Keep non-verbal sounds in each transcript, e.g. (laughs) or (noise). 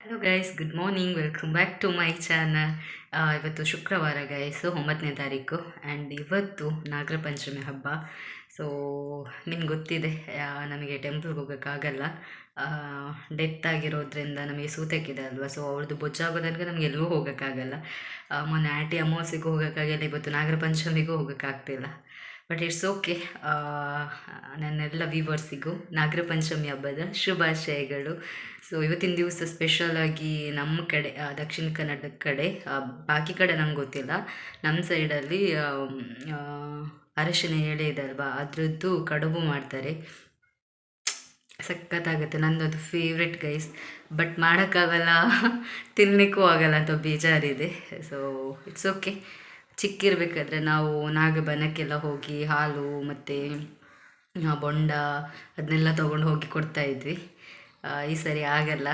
Hello guys good morning welcome back to my channel ಇವತ್ತು ಶುಕ್ರವಾರ guys ಒಂಬತ್ತನೇ ತಾರೀಕು ಆ್ಯಂಡ್ ಇವತ್ತು ನಾಗರ ಪಂಚಮಿ ಹಬ್ಬ. ಸೊ ನಿಮ್ಗೆ ಗೊತ್ತಿದೆ ನಮಗೆ ಟೆಂಪಲ್ಗೆ ಹೋಗೋಕ್ಕಾಗಲ್ಲ ಡೆತ್ ಆಗಿರೋದ್ರಿಂದ ನಮಗೆ ಸೂತಕ್ಕಿದೆ ಅಲ್ವಾ? ಸೊ ಅವ್ರದ್ದು ಬೊಜ್ಜಾಗೋದಕ್ಕೆ ನಮ್ಗೆ ಎಲ್ಲೂ ಹೋಗೋಕ್ಕಾಗಲ್ಲ ಮೊನ್ನೆ ಆಟಿ ಅಮಾವಾಸ್ಯೆಗೂ ಹೋಗೋಕ್ಕಾಗಲ್ಲ ಇವತ್ತು ನಾಗರ ಪಂಚಮಿಗೂ ಹೋಗೋಕ್ಕಾಗ್ತಿಲ್ಲ ಬಟ್ ಇಟ್ಸ್ ಓಕೆ ನನ್ನೆಲ್ಲ ವ್ಯೂವರ್ಸಿಗೂ ನಾಗರ ಪಂಚಮಿ ಹಬ್ಬದ ಶುಭಾಶಯಗಳು. ಸೊ ಇವತ್ತಿನ ದಿವಸ ಸ್ಪೆಷಲಾಗಿ ನಮ್ಮ ಕಡೆ ದಕ್ಷಿಣ ಕನ್ನಡದ ಕಡೆ ಬಾಕಿ ಕಡೆ ನಂಗೆ ಗೊತ್ತಿಲ್ಲ. ನಮ್ಮ ಸೈಡಲ್ಲಿ ಅರಶಿನ ಎಳೆ ಇದೆ ಅದರದ್ದು ಕಡುಬು ಮಾಡ್ತಾರೆ. ಸಖತ್ತಾಗುತ್ತೆ. ನಂದು ಅದು ಫೇವ್ರೆಟ್ ಗೈಸ್ ಬಟ್ ಮಾಡೋಕ್ಕಾಗಲ್ಲ. ತಿನ್ನಲಿಕ್ಕೂ ಆಗಲ್ಲ ಅಂತ ಬೇಜಾರಿದೆ. ಸೊ ಇಟ್ಸ್ ಓಕೆ ಚಿಕ್ಕಿರಬೇಕಾದ್ರೆ ನಾವು ನಾಗಬನಕ್ಕೆಲ್ಲ ಹೋಗಿ ಹಾಲು ಮತ್ತು ಬೊಂಡ ಅದನ್ನೆಲ್ಲ ತೊಗೊಂಡು ಹೋಗಿ ಕೊಡ್ತಾ ಇದ್ವಿ. ಈ ಸರಿ ಆಗಲ್ಲ.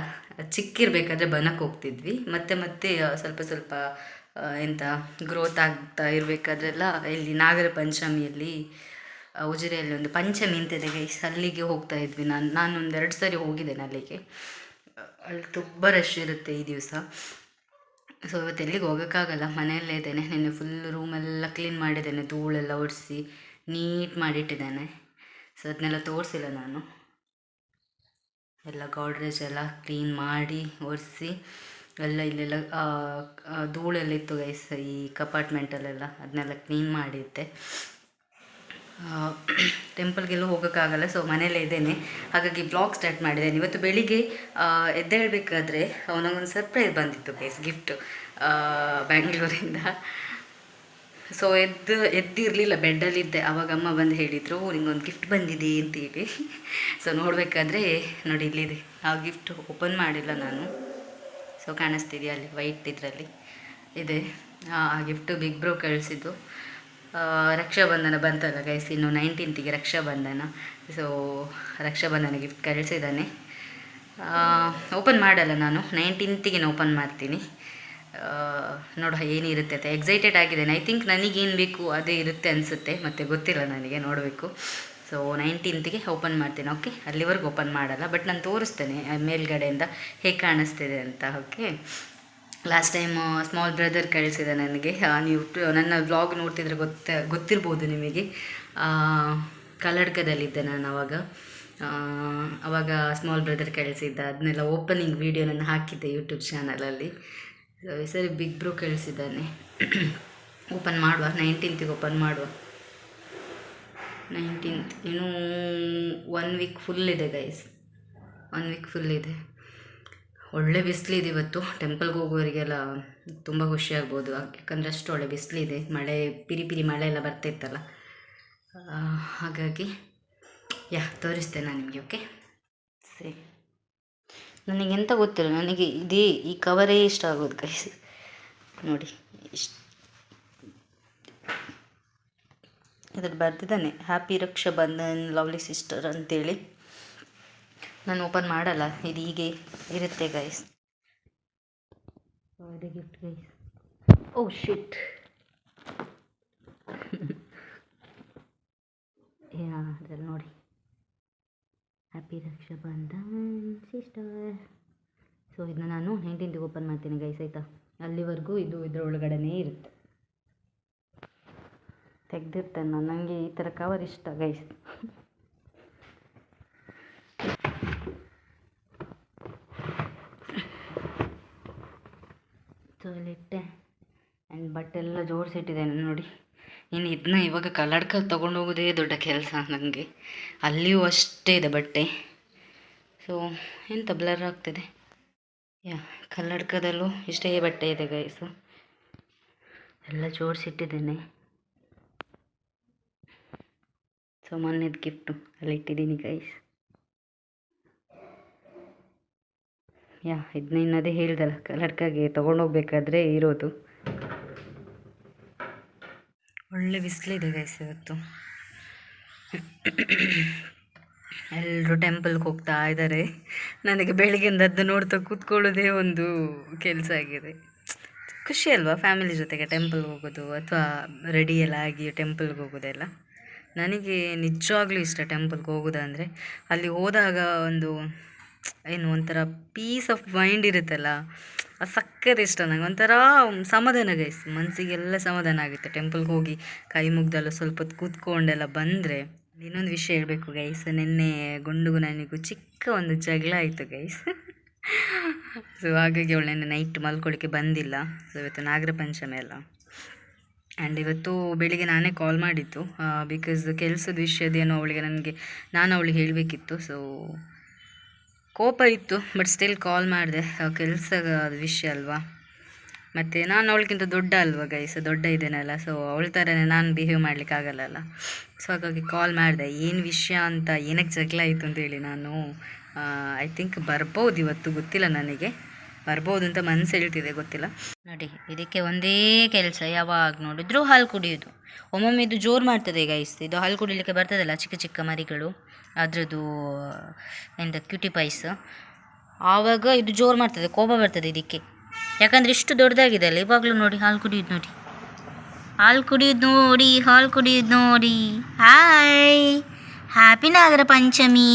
ಚಿಕ್ಕಿರಬೇಕಾದ್ರೆ ಬನಕ್ಕೆ ಹೋಗ್ತಿದ್ವಿ. ಮತ್ತೆ ಮತ್ತೆ ಸ್ವಲ್ಪ ಸ್ವಲ್ಪ ಎಂಥ ಗ್ರೋತ್ ಆಗ್ತಾ ಇರಬೇಕಾದ್ರೆಲ್ಲ ಇಲ್ಲಿ ನಾಗರ ಪಂಚಮಿಯಲ್ಲಿ ಉಜಿರೆಯಲ್ಲಿ ಒಂದು ಪಂಚಮಿ ಅಂತಿದೆ ಇದೆ. ಅಲ್ಲಿಗೆ ಹೋಗ್ತಾ ಇದ್ವಿ ನಾನು. ನಾನು ಒಂದು ಎರಡು ಸರಿ ಹೋಗಿದ್ದೇನೆ ಅಲ್ಲಿಗೆ. ಅಲ್ಲಿ ತುಂಬ ರಶ್ ಇರುತ್ತೆ ಈ ದಿವಸ. ಸೊ ಇವತ್ತು ಎಲ್ಲಿಗೆ ಹೋಗೋಕ್ಕಾಗಲ್ಲ. ಮನೆಯಲ್ಲೇ ಇದ್ದೇನೆ. ನಿನ್ನೆ ಫುಲ್ ರೂಮೆಲ್ಲ ಕ್ಲೀನ್ ಮಾಡಿದ್ದೇನೆ. ಧೂಳೆಲ್ಲ ಒಡಿಸಿ ನೀಟ್ ಮಾಡಿಟ್ಟಿದ್ದೇನೆ. ಸೊ ಅದನ್ನೆಲ್ಲ ತೋರಿಸಿಲ್ಲ ನಾನು. ಎಲ್ಲ ಗಾಡ್ರೇಜ್ ಎಲ್ಲ ಕ್ಲೀನ್ ಮಾಡಿ ಒರೆಸಿ ಎಲ್ಲ ಇಲ್ಲೆಲ್ಲ ಧೂಳೆಲ್ಲ ಇತ್ತು ಗೈಸ್ ಈ ಕಪಾರ್ಟ್ಮೆಂಟಲ್ಲೆಲ್ಲ ಅದನ್ನೆಲ್ಲ ಕ್ಲೀನ್ ಮಾಡಿದ್ದೆ. ಟೆಂಪಲ್ಗೆಲ್ಲೂ ಹೋಗೋಕ್ಕಾಗಲ್ಲ ಸೊ ಮನೇಲೇ ಇದ್ದೇನೆ. ಹಾಗಾಗಿ ಬ್ಲಾಗ್ ಸ್ಟಾರ್ಟ್ ಮಾಡಿದ್ದೇನೆ. ಇವತ್ತು ಬೆಳಿಗ್ಗೆ ಎದ್ದೇಳಬೇಕಾದ್ರೆ ಅವನಿಗೊಂದು ಸರ್ಪ್ರೈಸ್ ಬಂದಿತ್ತು ಬೇಸ್ ಗಿಫ್ಟ್ ಬ್ಯಾಂಗ್ಳೂರಿಂದ ಸೊ ಎದ್ದು, ಎದ್ದಿರಲಿಲ್ಲ ಬೆಡ್ಡಲ್ಲಿದ್ದೆ ಅವಾಗ ಅಮ್ಮ ಬಂದು ಹೇಳಿದರು ನಿಂಗೊಂದು ಗಿಫ್ಟ್ ಬಂದಿದೆ ಅಂತೇಳಿ. ಸೊ ನೋಡಬೇಕಾದ್ರೆ, ನೋಡಿ ಇಲ್ಲಿದೆ. ಆ ಗಿಫ್ಟ್ ಓಪನ್ ಮಾಡಿಲ್ಲ ನಾನು. ಸೊ ಕಾಣಿಸ್ತಿದೆಯಾ ಅಲ್ಲಿ? ವೈಟ್ ಇದರಲ್ಲಿ. ಇದೆ. ಆ ಗಿಫ್ಟು ಬಿಗ್ ಬ್ರೋ ಕಳಿಸಿದ್ದು. ರಕ್ಷಾಬಂಧನ ಬಂತಲ್ಲ ಗೈಸ್ ಇನ್ನು ನೈನ್ಟೀನ್ತಿಗೆ ರಕ್ಷಾಬಂಧನ. ಸೊ ರಕ್ಷಾಬಂಧನ ಗಿಫ್ಟ್ ಕಳಿಸಿದ್ದಾನೆ. ಓಪನ್ ಮಾಡಲ್ಲ ನಾನು. ನೈನ್ಟೀನ್ತಿಗೆ ಓಪನ್ ಮಾಡ್ತೀನಿ. ನೋಡುವ ಏನಿರುತ್ತೆ ಅಂತ. ಎಕ್ಸೈಟೆಡ್ ಆಗಿದ್ದೇನೆ. ಐ ಥಿಂಕ್ ನನಗೇನು ಬೇಕು, ಅದೇ ಇರುತ್ತೆ ಅನಿಸುತ್ತೆ. ಮತ್ತು ಗೊತ್ತಿಲ್ಲ ನನಗೆ, ನೋಡಬೇಕು. ಸೊ ನೈನ್ಟೀನ್ತಿಗೆ ಓಪನ್ ಮಾಡ್ತೀನಿ. ಓಕೆ ಅಲ್ಲಿವರೆಗೂ ಓಪನ್ ಮಾಡಲ್ಲ. ಬಟ್ ನಾನು ತೋರಿಸ್ತೇನೆ, ಮೇಲ್ಗಡೆಯಿಂದ ಹೇಗೆ ಕಾಣಿಸ್ತಿದೆ ಅಂತ. Okay last time small brother ಕಳಿಸಿದ ನನಗೆ. ನೀವು ನನ್ನ ವ್ಲಾಗ್ ನೋಡ್ತಿದ್ರೆ ಗೊತ್ತ ಗೊತ್ತಿರ್ಬೋದು ನಿಮಗೆ. ಕಲ್ಲಡ್ಕದಲ್ಲಿದ್ದೆ ನಾನು ಅವಾಗ. ಆ, ಅವಾಗ ಸ್ಮಾಲ್ ಬ್ರದರ್ ಕಳಿಸಿದ್ದ. ಅದನ್ನೆಲ್ಲ ಓಪನಿಂಗ್ ವೀಡಿಯೋ ನಾನು ಹಾಕಿದ್ದೆ ಯೂಟ್ಯೂಬ್ ಚಾನಲಲ್ಲಿ ಸರಿ ಬಿಗ್ ಬ್ರೋ ಕಳಿಸಿದ್ದಾನೆ. (clears throat) ಓಪನ್ ಮಾಡುವ. ನೈನ್ಟೀನ್ತಿಗೆ ಓಪನ್ ಮಾಡುವ. ನೈನ್ಟೀನ್ತ್ ಇನ್ನೂ ಒನ್ ವೀಕ್ ಫುಲ್ ಇದೆ ಗೈಸ್ ಒನ್ ವೀಕ್ ಫುಲ್ ಇದೆ. ಒಳ್ಳೆ ಬಿಸಿಲಿದೆ ಇವತ್ತು. ಟೆಂಪಲ್ಗೆ ಹೋಗೋರಿಗೆಲ್ಲ ತುಂಬ ಖುಷಿ ಆಗ್ಬೋದು. ಯಾಕಂದರೆ ಅಷ್ಟು ಒಳ್ಳೆ ಬಿಸಿಲಿದೆ. ಮಳೆ ಪಿರಿ ಪಿರಿ ಮಳೆ ಎಲ್ಲ ಬರ್ತಿತ್ತಲ್ಲ. ಆ, ಹಾಗಾಗಿ ಯಾ ತೋರಿಸ್ತೇನೆ ನಾನು ನಿಮಗೆ ಓಕೆ ಸರಿ. ನನಗೆ ಎಂತ ಗೊತ್ತಿಲ್ಲ. ನನಗೆ ಇದೇ ಈ ಕವರೇ ಇಷ್ಟ ಆಗೋದು ಕೈ ನೋಡಿ ಇಷ್ಟು ಇದ್ರಲ್ಲಿ ಬರ್ತಿದ್ದಾನೆ happy Raksha Bandhan lovely sister ಅಂತೇಳಿ. ನಾನು ಓಪನ್ ಮಾಡಲ್ಲ. ಇದು ಹೀಗೆ ಇರುತ್ತೆ ಗೈಸ್ ಗಿಫ್ಟ್ ಗೈಸ್ ಓ ಶಿಟ್ (laughs) ಅದ್ರಲ್ಲಿ ನೋಡಿ. ಹ್ಯಾಪಿ ರಕ್ಷಾಬಂಧನ್ ಸಿಸ್ಟರ್ ಸೊ ಇದನ್ನ ನಾನು ನೈನ್ಟೀನ್ತಿಗೆ ಓಪನ್ ಮಾಡ್ತೀನಿ ಗೈಸ್ ಆಯಿತಾ? ಅಲ್ಲಿವರೆಗೂ ಇದು ಇದರೊಳಗಡೆನೇ ಇರುತ್ತೆ. ತೆಗ್ದಿರ್ತೇನೆ ನಾನು. ನನಗೆ ಈ ಥರ ಕವರ್ ಇಷ್ಟ ಗೈಸ್ (laughs) ಇಟ್ಟೆ ಆ್ಯಂಡ್ ಬಟ್ಟೆ ಎಲ್ಲ ಜೋಡಿಸಿಟ್ಟಿದ್ದೇನೆ ನೋಡಿ. ಇನ್ನು ಇದನ್ನ ಇವಾಗ ಕಲ್ಲಡ್ಕ ತೊಗೊಂಡು ಹೋಗೋದೇ ದೊಡ್ಡ ಕೆಲಸ ನನಗೆ ಅಲ್ಲಿಯೂ ಅಷ್ಟೇ ಇದೆ ಬಟ್ಟೆ. ಸೊ ಎಂತ ಬ್ಲರ್ ಆಗ್ತಿದೆ. ಯಾ ಕಲ್ಲಡ್ಕದಲ್ಲೂ ಇಷ್ಟೇ ಬಟ್ಟೆ ಇದೆ ಗೈಸು ಎಲ್ಲ ಜೋಡಿಸಿಟ್ಟಿದ್ದೇನೆ. ಸೊ ಮೊನ್ನೆದು ಗಿಫ್ಟು ಅಲ್ಲಿಟ್ಟಿದ್ದೀನಿ ಗೈಸ್ ಯಾ ಇದನ್ನ ಇನ್ನದೇ ಹೇಳ್ದಲ್ಲ ಕಲ್ಲಡ್ಕಾಗೆ ತೊಗೊಂಡೋಗ್ಬೇಕಾದ್ರೆ ಇರೋದು. ಒಳ್ಳೆ ಬಿಸಿಲಿದೆ ಗೈಸ್ ಇವತ್ತು. ಎಲ್ಲರೂ ಟೆಂಪಲ್ಗೆ ಹೋಗ್ತಾ ಇದ್ದಾರೆ. ನನಗೆ ಬೆಳಗ್ಗೆಯಿಂದ ಅದು ನೋಡ್ತಾ ಕೂತ್ಕೊಳ್ಳೋದೇ ಒಂದು ಕೆಲಸ ಆಗಿದೆ. ಖುಷಿ ಅಲ್ವಾ ಫ್ಯಾಮಿಲಿ ಜೊತೆಗೆ ಟೆಂಪಲ್ಗೆ ಹೋಗೋದು ಅಥವಾ ರೆಡಿ ಎಲ್ಲ ಆಗಿ ಟೆಂಪಲ್ಗೆ ಹೋಗೋದೆಲ್ಲ ನನಗೆ ನಿಜವಾಗ್ಲೂ ಇಷ್ಟ ಟೆಂಪಲ್ಗೆ ಹೋಗೋದಂದರೆ ಅಲ್ಲಿ ಹೋದಾಗ ಒಂದು ಏನು ಒಂಥರ ಪೀಸ್ ಆಫ್ ಮೈಂಡ್ ಇರುತ್ತಲ್ಲ, ಆ ಸಕ್ಕತ್ ಇಷ್ಟ ನಂಗೆ. ಒಂಥರ ಸಮಾಧಾನ ಗೈಸ್ ಮನಸ್ಸಿಗೆಲ್ಲ ಸಮಾಧಾನ ಆಗುತ್ತೆ. ಟೆಂಪಲ್ಗೆ ಹೋಗಿ ಕೈ ಮುಗ್ದೆಲ್ಲ ಸ್ವಲ್ಪ ಹೊತ್ತು ಕೂತ್ಕೊಂಡೆಲ್ಲ ಬಂದರೆ ಇನ್ನೊಂದು ವಿಷಯ ಹೇಳಬೇಕು ಗೈಸ್ ನಿನ್ನೆ ಗುಂಡುಗು ನನಗೂ ಚಿಕ್ಕ ಒಂದು ಜಗಳ ಆಯಿತು ಗೈಸ್ ಸೊ ಹಾಗಾಗಿ ಅವಳು ನೆನ್ನೆ ನೈಟ್ ಮಲ್ಕೊಳ್ಳಿಕ್ಕೆ ಬಂದಿಲ್ಲ. ಸೊ ಇವತ್ತು ನಾಗರ ಪಂಚಮಿ ಅಲ್ಲ. ಆ್ಯಂಡ್ ಇವತ್ತು ಬೆಳಿಗ್ಗೆ ನಾನೇ ಕಾಲ್ ಮಾಡಿದ್ದು ಬಿಕಾಸ್ ಕೆಲಸದ ವಿಷಯದೇನೋ ಅವಳಿಗೆ ನನಗೆ, ನಾನು ಅವಳಿಗೆ ಹೇಳಬೇಕಿತ್ತು. ಸೊ ಕೋಪ ಇತ್ತು ಬಟ್ ಸ್ಟಿಲ್ ಕಾಲ್ ಮಾಡಿದೆ. ಕೆಲಸ ವಿಷಯ ಅಲ್ವಾ? ಮತ್ತು ನಾನು ಅವಳಿಗಿಂತ ದೊಡ್ಡ ಅಲ್ವಾ ಗೈಸ್ ದೊಡ್ಡ ಇದ್ದೇನಲ್ಲ ಸೊ ಅವಳ ಥರನೇ ನಾನು ಬಿಹೇವ್ ಮಾಡ್ಲಿಕ್ಕೆ ಆಗಲ್ಲಲ್ಲ. ಸೊ ಹಾಗಾಗಿ ಕಾಲ್ ಮಾಡಿದೆ. ಏನು ವಿಷಯ ಅಂತ ಏನಕ್ಕೆ ಜಗಳ ಆಯಿತು ಅಂತೇಳಿ ನಾನು ಐ ಥಿಂಕ್ ಬರ್ಬೋದು ಇವತ್ತು, ಗೊತ್ತಿಲ್ಲ ನನಗೆ. ಬರ್ಬೋದು ಅಂತ ಮನಸ್ಸು ಹೇಳ್ತಿದೆ, ಗೊತ್ತಿಲ್ಲ. ನೋಡಿ, ಇದಕ್ಕೆ ಒಂದೇ ಕೆಲಸ, ಯಾವಾಗ ನೋಡಿದ್ರು ಹಾಲು ಕುಡಿಯೋದು. ಒಮ್ಮೊಮ್ಮೆ ಇದು ಜೋರು ಮಾಡ್ತದೆ ಗೈಸ್ ಇದು ಹಾಲು ಕುಡಿಲಿಕ್ಕೆ ಬರ್ತದಲ್ಲ, ಚಿಕ್ಕ ಚಿಕ್ಕ ಮರಿಗಳು. ಅದ್ರದ್ದು, ಎಂತ ಕ್ಯೂಟಿ ಪೈಸ್ ಆವಾಗ ಇದು ಜೋರು ಮಾಡ್ತದೆ, ಕೋಪ ಬರ್ತದೆ ಇದಕ್ಕೆ. ಯಾಕಂದರೆ ಇಷ್ಟು ದೊಡ್ಡದಾಗಿದೆ ಅಲ್ಲ, ಇವಾಗಲೂ ನೋಡಿ, ಹಾಲು ಕುಡಿಯೋದು ನೋಡಿ. ಹಾಲು ಕುಡಿಯೋದು ನೋಡಿ, ಹಾಲು ಕುಡಿಯೋದು ನೋಡಿ. ಹಾಯ್ ಹ್ಯಾಪಿ ನಾಗರ ಪಂಚಮಿ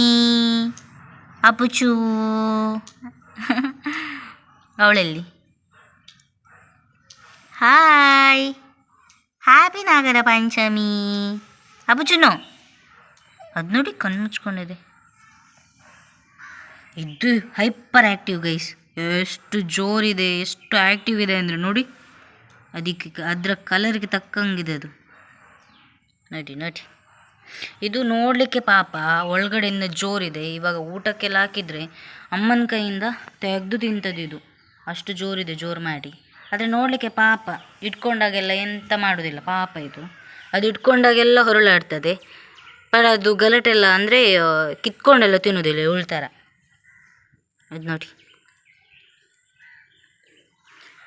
ಅಪುಚು ಅವಳಲ್ಲಿ. ಹಾಯ್ ಹ್ಯಾಪಿ ನಾಗರ ಪಂಚಮಿ ಅಪುಚುನು ಅದು ನೋಡಿ ಕಣ್ಣು ಮುಚ್ಕೊಂಡಿದೆ. ಇದು ಹೈಪರ್ ಆ್ಯಕ್ಟಿವ್ ಗೈಸ್. ಎಷ್ಟು ಜೋರಿದೆ, ಎಷ್ಟು ಆ್ಯಕ್ಟಿವ್ ಇದೆ ಅಂದರೆ ನೋಡಿ. ಅದಕ್ಕೆ ಅದರ ಕಲರ್ಗೆ ತಕ್ಕಂಗಿದೆ ಅದು. ನೋಡಿ ನೋಡಿ. ಇದು ನೋಡಲಿಕ್ಕೆ ಪಾಪ, ಒಳಗಡೆಯಿಂದ ಜೋರಿದೆ. ಇವಾಗ ಊಟಕ್ಕೆಲ್ಲ ಹಾಕಿದರೆ ಅಮ್ಮನ ಕೈಯಿಂದ ತೆಗೆದು ಇದು. ಅಷ್ಟು ಜೋರಿದೆ, ಜೋರು ಮಾಡಿ. ಆದರೆ ನೋಡಲಿಕ್ಕೆ ಪಾಪ, ಇಟ್ಕೊಂಡಾಗೆಲ್ಲ ಎಂತ ಮಾಡೋದಿಲ್ಲ ಪಾಪ ಇದು. ಅದು ಇಟ್ಕೊಂಡಾಗೆಲ್ಲ ಹೊರಳಾಡ್ತದೆ. ಬಟ್ ಅದು ಗಲಾಟೆಲ್ಲ ಅಂದರೆ ಕಿತ್ಕೊಂಡೆಲ್ಲ ತಿನ್ನೋದಿಲ್ಲ ಉಳ್ತಾರ ಅದು ನೋಡಿ.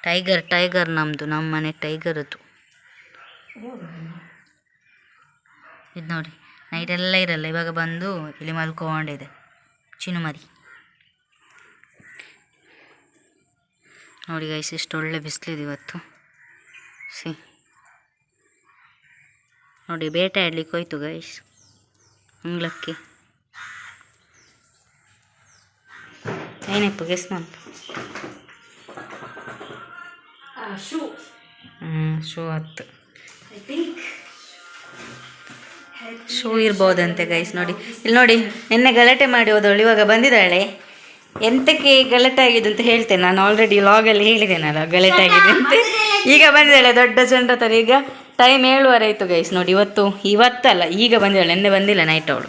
ಟೈಗರ್ ಟೈಗರ್ ನಮ್ಮದು ನಮ್ಮ ಮನೆ ಟೈಗರ್ ಅದು. ಇದು ನೋಡಿ ನೈಟೆಲ್ಲ ಇರಲ್ಲ, ಇವಾಗ ಬಂದು ಇಲ್ಲಿ ಮಲ್ಕೊಂಡಿದೆ ಚಿನುಮರಿ ಮರಿ. ನೋಡಿ ಗೈಸ್ ಎಷ್ಟು ಒಳ್ಳೆ ಬಿಸಿಲಿದೆ ಇವತ್ತು. ಸಿ ನೋಡಿ, ಬೇಟೆ ಆಡ್ಲಿಕ್ಕೆ ಹೋಯ್ತು ಗೈಸ್ ಅಂಗ್ಲಕ್ಕೆ. ಏನಪ್ಪ ಗೆಸ್ ಮಾಡ್ತು ಶೂ. ಹ್ಞೂ ಶೂ ಹತ್ತು ಶೂ ಇರ್ಬೋದಂತೆ ಗೈಸ್ ನೋಡಿ ಇಲ್ಲಿ ನೋಡಿ ನಿನ್ನೆ ಗಲಾಟೆ ಮಾಡಿ ಹೋದವಳು ಇವಾಗ ಬಂದಿದ್ದಾಳೆ. ಎಂತಕ್ಕೆ ಗಲಾಟೆ ಆಗಿದೆ ಅಂತ ಹೇಳ್ತೇನೆ. ನಾನು ಆಲ್ರೆಡಿ ಲಾಗಲ್ಲಿ ಹೇಳಿದ್ದೇನಲ್ಲ ಗಲಾಟೆ ಆಗಿದೆ ಅಂತ. ಈಗ ಬಂದಿದ್ದಾಳೆ ದೊಡ್ಡ ಜಂಡ ಥರ ಈಗ ಟೈಮ್ ಏಳುವರೆ ಆಯಿತು ಗೈಸ್ ನೋಡಿ ಇವತ್ತು ಇವತ್ತಲ್ಲ ಈಗ ಬಂದಿಲ್ಲ ನಿನ್ನೆ ಬಂದಿಲ್ಲ ನೈಟ್ ಅವಳು.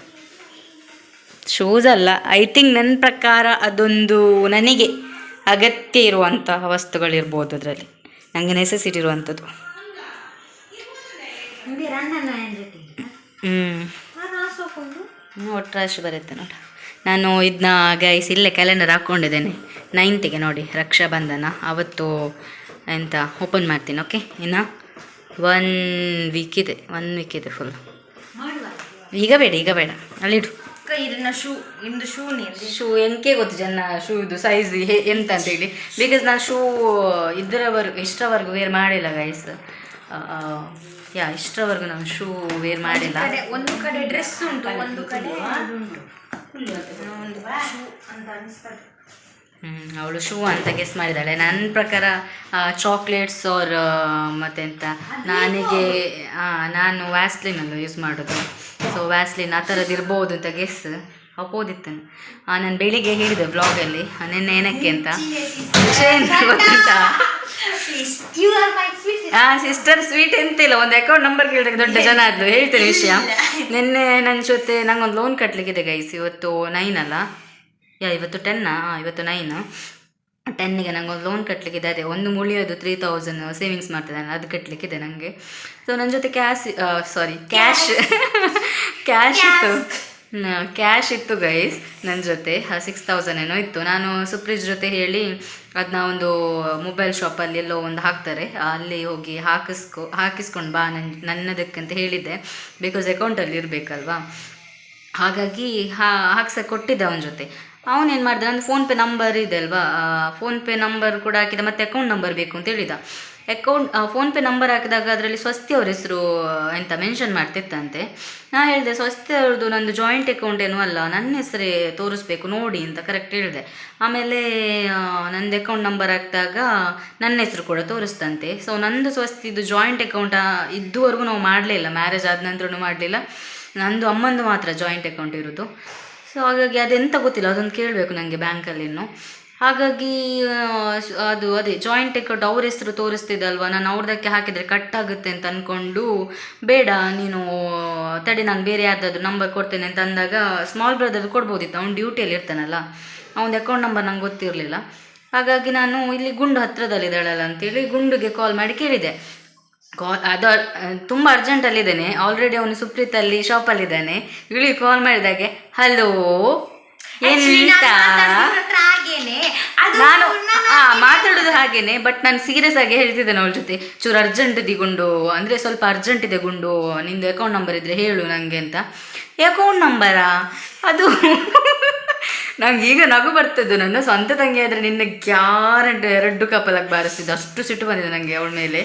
ಶೂಸ್ ಅಲ್ಲ. ಐ ಥಿಂಕ್ ನನ್ನ ಪ್ರಕಾರ ಅದೊಂದು ನನಗೆ ಅಗತ್ಯ ಇರುವಂತಹ ವಸ್ತುಗಳಿರ್ಬೋದು ಅದರಲ್ಲಿ. ನನಗೆ ನೆಸೆಸಿಟಿ ಇರುವಂಥದ್ದು. ಹ್ಞೂ ನಾನು ಹಾಸ್ಕೊಂಡು ಒಟ್ಟು ರಾಶಿ ಬರುತ್ತೆ ನೋಡಿ. ನಾನು ಇದನ್ನ ಗೈಸ್ ಇಲ್ಲೇ ಕ್ಯಾಲೆಂಡರ್ ಹಾಕ್ಕೊಂಡಿದ್ದೇನೆ ನೈನ್ತಿಗೆ ನೋಡಿ ರಕ್ಷಾಬಂಧನ. ಅವತ್ತು ಎಂತ ಓಪನ್ ಮಾಡ್ತೀನಿ ಓಕೆ ಇನ್ನು? ಒನ್ ವೀಕ್ ಇದೆ ಒನ್ ವೀಕ್ ಇದೆ ಫುಲ್ ಈಗ ಬೇಡ ಈಗ ಬೇಡ. ಅಲ್ಲಿಡು ಇದನ್ನ ಶೂ ಇಂದು ಶೂ ಶೂ ಎಂಕೆ ಗೊತ್ತು ಜನ ಶೂ ಇದು ಸೈಜ್ ಎಂತ ಅಂತ ಹೇಳಿ. ಬಿಕಾಸ್ ನಾನು ಶೂ ಇದರವರೆಗೂ ಇಷ್ಟರವರೆಗೂ ವೇರ್ ಮಾಡಿಲ್ಲ ಗೈಸ್ ಯಾ ಇಷ್ಟರವರೆಗೂ ನಾನು ಶೂ ವೇರ್ ಮಾಡಿಲ್ಲ. ಒಂದು ಕಡೆ ಡ್ರೆಸ್ ಉಂಟು ಒಂದು ಕಡೆ ಉಂಟು ಒಂದು ಶೂ ಅಂತ ಅವಳು ಶೂ ಅಂತ ಗೆಸ್ ಮಾಡಿದ್ದಾಳೆ ನನ್ನ ಪ್ರಕಾರ ಚಾಕ್ಲೇಟ್ಸ್ ಅವ್ರ ಮತ್ತೆಂತ ನನಗೆ ನಾನು ನಾನು ವ್ಯಾಸ್ಲಿನಲ್ಲೂ ಯೂಸ್ ಮಾಡೋದು. ಸೊ ವ್ಯಾಸ್ಲಿನ್ ಆ ಥರದ್ದು ಇರ್ಬೋದು ಅಂತ ಗೆಸ್ ಹಾಕೋದಿತ್ತು ನಾನು ಬೆಳಿಗ್ಗೆ ಹೇಳಿದೆ ಬ್ಲಾಗಲ್ಲಿ ನಿನ್ನೆ ಏನಕ್ಕೆ ಅಂತ? ಆ ಸಿಸ್ಟರ್ ಸ್ವೀಟ್ ಎಂತಿಲ್ಲ ಒಂದು ಅಕೌಂಟ್ ನಂಬರ್ ಕೇಳಿದಾಗ ದೊಡ್ಡ ಜನ ಅದು ಹೇಳ್ತೇನೆ ವಿಷಯ. ನಿನ್ನೆ ನನ್ನ ಜೊತೆ ನಂಗೊಂದು ಲೋನ್ ಕಟ್ಟಲಿಕ್ಕಿದೆ ಗೈಸ್ ಇವತ್ತು ನೈನ್ ಅಲ್ಲ. ಯಾ ಇವತ್ತು ಟೆನ್ನಾ ಇವತ್ತು ನೈನು ಟೆನ್ನಿಗೆ ಒಂದು ಲೋನ್ ಕಟ್ಟಲಿಕ್ಕಿದೆ ಅದೇ. ಒಂದು ಮುಳಿಯೋದು ತ್ರೀ ತೌಸಂಡ್ ಸೇವಿಂಗ್ಸ್ ಮಾಡ್ತಿದ್ದಾನೆ ಅದು ಕಟ್ಟಲಿಕ್ಕಿದೆ ನನಗೆ ಸೊ ನನ್ನ ಜೊತೆ ಕ್ಯಾಶ್ ಸಾರಿ ಕ್ಯಾಶ್ ಕ್ಯಾಶ್ ಇತ್ತು. ಕ್ಯಾಶ್ ಇತ್ತು ಗೈಸ್ ನನ್ನ ಜೊತೆ. ಸಿಕ್ಸ್ ತೌಸಂಡ್ ಏನೋ ಇತ್ತು. ನಾನು ಸುಪ್ರೀಜ್ ಜೊತೆ ಹೇಳಿ ಅದನ್ನ ಒಂದು ಮೊಬೈಲ್ ಶಾಪಲ್ಲಿ ಎಲ್ಲೋ ಒಂದು ಹಾಕ್ತಾರೆ. ಅಲ್ಲಿ ಹೋಗಿ ಹಾಕಿಸ್ಕೊ ಹಾಕಿಸ್ಕೊಂಡು ಬಾ ನನ್ನ ನನ್ನದಕ್ಕಂತ ಹೇಳಿದ್ದೆ. ಬಿಕಾಸ್ ಅಕೌಂಟಲ್ಲಿ ಇರಬೇಕಲ್ವಾ? ಹಾಗಾಗಿ ಹಾ ಹಾಕ್ಸಕ್ಕೆ ಕೊಟ್ಟಿದ್ದೆ ಅವನ ಜೊತೆ. ಅವನೇನು ಮಾಡ್ದ ನಂದು ಫೋನ್ಪೇ ನಂಬರ್ ಇದೆ ಅಲ್ವಾ? ಫೋನ್ಪೇ ನಂಬರ್ ಕೂಡ ಹಾಕಿದ, ಮತ್ತೆ ಅಕೌಂಟ್ ನಂಬರ್ ಬೇಕು ಅಂತ ಹೇಳಿದ. ಅಕೌಂಟ್ ಫೋನ್ಪೇ ನಂಬರ್ ಹಾಕಿದಾಗ ಅದರಲ್ಲಿ ಸ್ವಸ್ತಿ ಅವ್ರ ಹೆಸರು ಎಂತ ಮೆನ್ಷನ್ ಮಾಡ್ತಿತ್ತಂತೆ. ನಾ ಹೇಳಿದೆ, ಸ್ವಸ್ತಿ ಅವ್ರದ್ದು ನಂದು ಜಾಯಿಂಟ್ ಅಕೌಂಟ್ ಏನೂ ಅಲ್ಲ, ನನ್ನ ಹೆಸರೇ ತೋರಿಸ್ಬೇಕು, ನೋಡಿ ಅಂತ ಕರೆಕ್ಟ್ ಹೇಳಿದೆ. ಆಮೇಲೆ ನಂದು ಅಕೌಂಟ್ ನಂಬರ್ ಹಾಕಿದಾಗ ನನ್ನ ಹೆಸರು ಕೂಡ ತೋರಿಸ್ತಂತೆ. ಸೊ ನಂದು ಸ್ವಸ್ತಿದು ಜಾಯಿಂಟ್ ಅಕೌಂಟ್ ಇದುವರೆಗೂ ನಾವು ಮಾಡಲೇ ಇಲ್ಲ ಮ್ಯಾರೇಜ್ ಆದ ನಂತರನೂ ಮಾಡಲಿಲ್ಲ. ನಂದು ಅಮ್ಮಂದು ಮಾತ್ರ ಜಾಯಿಂಟ್ ಅಕೌಂಟ್ ಇರೋದು. ಸೊ ಹಾಗಾಗಿ ಅದೆಂತ ಗೊತ್ತಿಲ್ಲ, ಅದೊಂದು ಕೇಳಬೇಕು ನನಗೆ ಬ್ಯಾಂಕಲ್ಲಿ ಇನ್ನು. ಹಾಗಾಗಿ ಅದು ಅದೇ ಜಾಯಿಂಟ್ ಅಕೌಂಟ್ ಅವ್ರ ಹೆಸರು ತೋರಿಸ್ತಿದ್ದಲ್ವ ನಾನು ಅವ್ರದಕ್ಕೆ ಹಾಕಿದರೆ ಕಟ್ ಆಗುತ್ತೆ ಅಂತ ಅಂದ್ಕೊಂಡು ಬೇಡ, ನೀನು, ತಡೆ, ನಾನು ಬೇರೆ ಯಾರ್ದಾದ್ರು ನಂಬರ್ ಕೊಡ್ತೇನೆ ಅಂತ ಅಂದಾಗ ಸ್ಮಾಲ್ ಬ್ರದರ್ ಕೊಡ್ಬೋದಿತ್ತು. ಅವ್ನು ಡ್ಯೂಟಿಯಲ್ಲಿ ಇರ್ತಾನಲ್ಲ. ಅವ್ನ ಅಕೌಂಟ್ ನಂಬರ್ ನಂಗೆ ಗೊತ್ತಿರಲಿಲ್ಲ. ಹಾಗಾಗಿ ನಾನು ಇಲ್ಲಿ ಗುಂಡು ಹತ್ತಿರದಲ್ಲಿದ್ದಾಳಲ್ಲ ಅಂತೇಳಿ ಗುಂಡುಗೆ ಕಾಲ್ ಮಾಡಿ ಕೇಳಿದೆ. ಕಾಲ್ ಅದು ತುಂಬ ಅರ್ಜೆಂಟಲ್ಲಿದ್ದೇನೆ ಆಲ್ರೆಡಿ ಅವನು ಸುಪ್ರೀತಲ್ಲಿ ಶಾಪಲ್ಲಿದ್ದಾನೆ ಇಳಿ ಕಾಲ್ ಮಾಡಿದಾಗೆ ಹಲೋ ಎಂತ? ನಾನು ಹಾ ಮಾತಾಡೋದು ಹಾಗೇನೆ ಬಟ್ ನಾನು ಸೀರಿಯಸ್ ಆಗಿ ಹೇಳ್ತಿದ್ದೇನೆ ಅವಳ ಜೊತೆ. ಚೂರು ಅರ್ಜೆಂಟ್ ಇದೆ ಗುಂಡು ಅಂದ್ರೆ ಸ್ವಲ್ಪ ಅರ್ಜೆಂಟ್ ಇದೆ ಗುಂಡು ನಿಂದು ಅಕೌಂಟ್ ನಂಬರ್ ಇದ್ರೆ ಹೇಳು ನನಗೆ ಅಂತ. ಅಕೌಂಟ್ ನಂಬರಾ ಅದು (laughs) ನಂಗೆ ಈಗ ನಗು ಬರ್ತದ್ದು. ನನ್ನ ಸ್ವಂತ ತಂಗಿ ಆದ್ರೆ ನಿನ್ನೆ ಗ್ಯಾರಂಟ್ ಎರಡು ಕಪಲಾಗಿ ಬಾರಿಸ್ತಿದ್ದು. ಅಷ್ಟು ಸಿಟ್ಟು ಬಂದಿದೆ ನನಗೆ ಅವಳ ಮೇಲೆ.